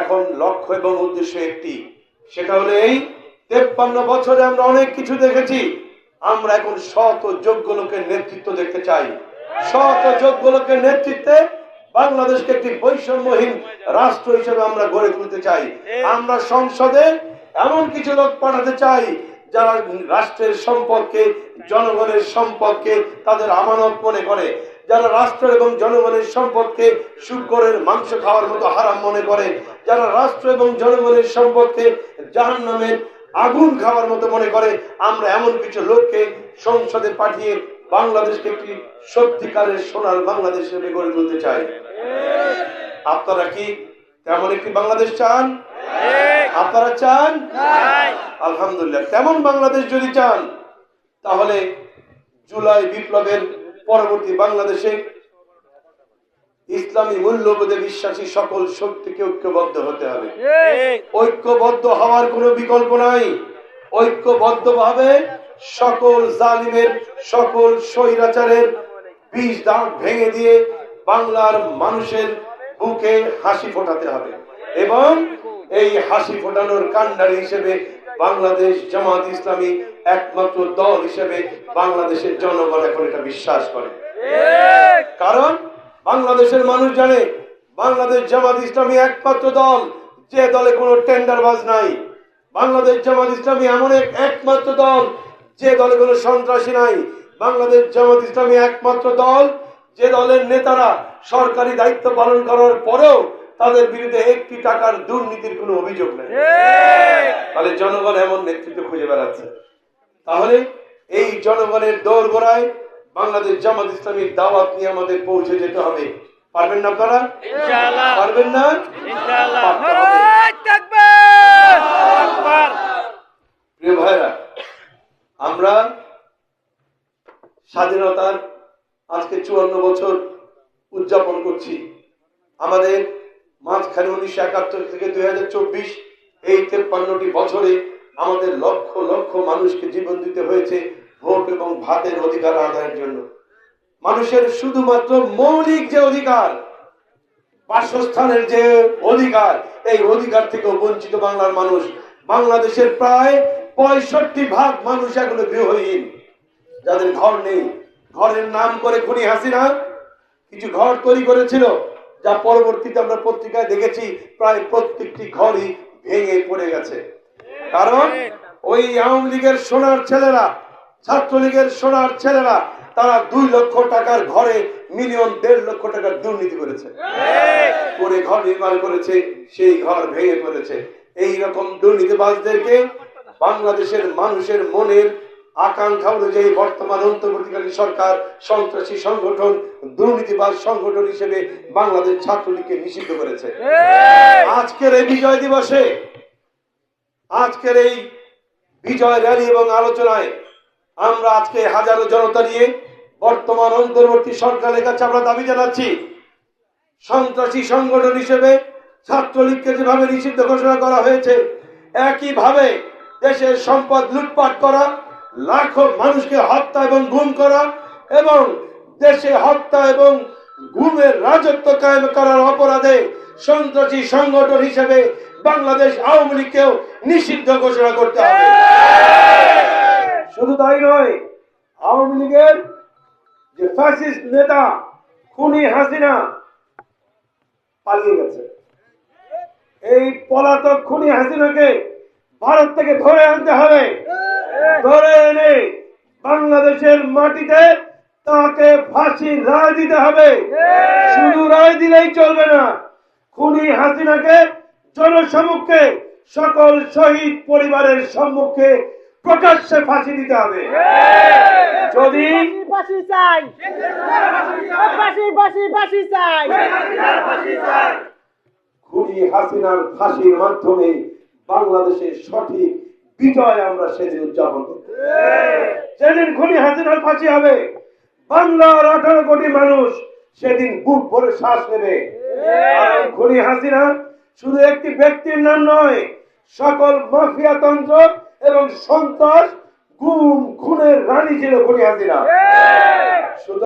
এখন লক্ষ্য এবং উদ্দেশ্য একটি। সেটা হলো এই, তেপ্পান্ন বছরে আমরা অনেক কিছু দেখেছি। আমরা এখন শত যোগ্য লোকের নেতৃত্ব দেখতে চাই। শত যোগ্য লোকের নেতৃত্বে বাংলাদেশকে একটি বৈষম্যহীন রাষ্ট্র হিসেবে আমরা গড়ে তুলতে চাই। আমরা সংসদে এমন কিছু লোক পাঠাতে চাই, যারা রাষ্ট্রের সম্পর্কে জনগণের সম্পর্কে তাদের আমানত মনে করে। যারা রাষ্ট্র এবং জনগণের সম্পর্কে শুকরের মাংস খাওয়ার মতো হারাম মনে করে, যারা রাষ্ট্র এবং জনগণের সম্পর্কে জাহান নামের আগুন খাওয়ার মতো মনে করে, আমরা এমন কিছু লোককে সংসদে পাঠিয়ে বাংলাদেশকে একটি সত্যিকারের সোনার বাংলাদেশ হিসেবে গড়ে তুলতে চাই। আপনারা কি তেমন একটি বাংলাদেশ চান? আপনারা চান? আলহামদুলিল্লাহ, তেমন বাংলাদেশ যদি চান, তাহলে জুলাই বিপ্লবের পরবর্তী বাংলাদেশে ইসলামী মূল্যবোধে বিশ্বাসী সকল শক্তিকে ঐক্যবদ্ধ হতে হবে। ঐক্যবদ্ধ হওয়ার কোনো বিকল্প নাই। ঐক্যবদ্ধ ভাবে সকল জালিমের, সকল স্বৈরাচারের বীজ দাঁত ভেঙে দিয়ে বাংলার মানুষের বুকে হাসি ফোটাতে হবে। এবং এই হাসি ফোটানোর কান্ডারি হিসেবে বাংলাদেশ জামাত ইসলামী একমাত্র দল হিসেবে বাংলাদেশের জনগণ এখন এটা বিশ্বাস করে। কারণ বাংলাদেশের মানুষ জানে বাংলাদেশ জামাত ইসলামী একমাত্র দল যে দলে কোনো টেন্ডারবাজ নাই। বাংলাদেশ জামাত ইসলামী এমন এক একমাত্র দল যে দলে কোনো সন্ত্রাসী নাই। বাংলাদেশ জামাত ইসলামী একমাত্র দল যে দলের নেতারা সরকারি দায়িত্ব পালন করার পরেও তাদের বিরুদ্ধে একটি টাকার দুর্নীতির কোনো অভিযোগ নেই। তাহলে জনগণ এমন নেতৃত্ব খুঁজে বেড়াচ্ছে। তাহলে এই জনগণের দৌড় গোড়ায় বাংলাদেশ জামাত ইসলামীর দাওয়াত নিয়ে আমাদের পৌঁছে যেতে হবে। পারবেন না আপনারা? পারবেন না? প্রিয় ভাইরা আমরা স্বাধীনতার আজকে চুয়ান্ন বছর উদযাপন করছি। আমাদের মাঝখানে উনিশশো একাত্তর থেকে দুই হাজার চব্বিশ, এই তেপ্পান্নটি বছরে আমাদের লক্ষ লক্ষ মানুষকে জীবন দিতে হয়েছে ভোট এবং ভাতের অধিকার আদায়ের জন্য। মানুষের শুধুমাত্র মৌলিক যে অধিকার, বাসস্থানের যে অধিকার, এই অধিকার থেকে বঞ্চিত বাংলার মানুষ, বাংলাদেশের প্রায় পঁয়ষট্টি ভাগ মানুষ এখনও গৃহহীন। যাদের ঘর নেই, ঘরের নাম করে খুনি হাসিনা, কিছু ঘর তৈরি করেছিল যা পরবর্তীতে আমরা পত্রিকায় দেখেছি, প্রায় প্রত্যেকটি ঘরই ভেঙে পড়ে গেছে। কারণ ওই আওয়ামী লীগের সোনার ছেলেরা, ছাত্রলীগের সোনার ছেলেরা, তারা দুই লক্ষ টাকার ঘরে মিলিয়ন দেড় লক্ষ টাকার দুর্নীতি করেছে। করে ঘর নির্মাণ করেছে, সেই ঘর ভেঙে পড়েছে। এই রকম দুর্নীতিবাজদেরকে বাংলাদেশের মানুষের মনের আকাঙ্ক্ষা অনুযায়ী বর্তমান অন্তর্বর্তীকালীন সরকার সন্ত্রাসী সংগঠন দুর্নীতিবাজ সংগঠন হিসেবে বাংলাদেশ ছাত্রলীগকে নিষিদ্ধ করেছে। আজকের এই বিজয় দিবসে আজকের এই বিজয় র্যালি এবং আলোচনায় আমরা আজকে হাজারো জনতা নিয়ে বর্তমান অন্তর্বর্তী সরকারের কাছে আমরা দাবি জানাচ্ছি সন্ত্রাসী সংগঠন হিসেবে ছাত্রলীগকে যেভাবে নিষিদ্ধ ঘোষণা করা হয়েছে একইভাবে দেশের সম্পদ লুটপাট করা লাখো মানুষকে হত্যা এবং গুম করা এবং দেশে হত্যা এবং গুমের রাজত্ব কায়েম করার অপরাধে সন্ত্রাসী সংগঠন হিসেবে বাংলাদেশ আওয়ামী লীগকেও নিষিদ্ধ ঘোষণা করতে হবে। শুধু তাই নয়, আওয়ামী লীগের যে ফ্যাসিস্ট নেতা খুনি হাসিনা পালিয়ে গেছে। এই পলাতক খুনি হাসিনাকে ভারত থেকে ধরে আনতে হবে। ধরে এনে বাংলাদেশের মাটিতে তাকে ফাঁসির রায় দিতে হবে। শুধু রায় দিলেই চলবে না। খুনি হাসিনাকে জনসম্মুখে সকল শহীদ পরিবারের সম্মুখে প্রকাশ্যে ফাঁসি দিতে হবে। যদি ফাঁসি চাই। ফাঁসি ফাঁসি ফাঁসি চাই। খুনি হাসিনার ফাঁসির মাধ্যমে বাংলাদেশের সঠিক বিজয় আমরা সেদিন উদযাপন করব। যেদিন খুনি হাসিনার ফাঁসি হবে বাংলার আঠারো কোটি মানুষ সেদিন বুক ভরে শ্বাস নেবে। খুনি হাসিনা শুধু একটি ব্যক্তির নাম নয় সকল মাফিয়া তন্ত্র এবং সন্ত্রাস গুম খুনের রানী ছিল খুনি হাসিনা।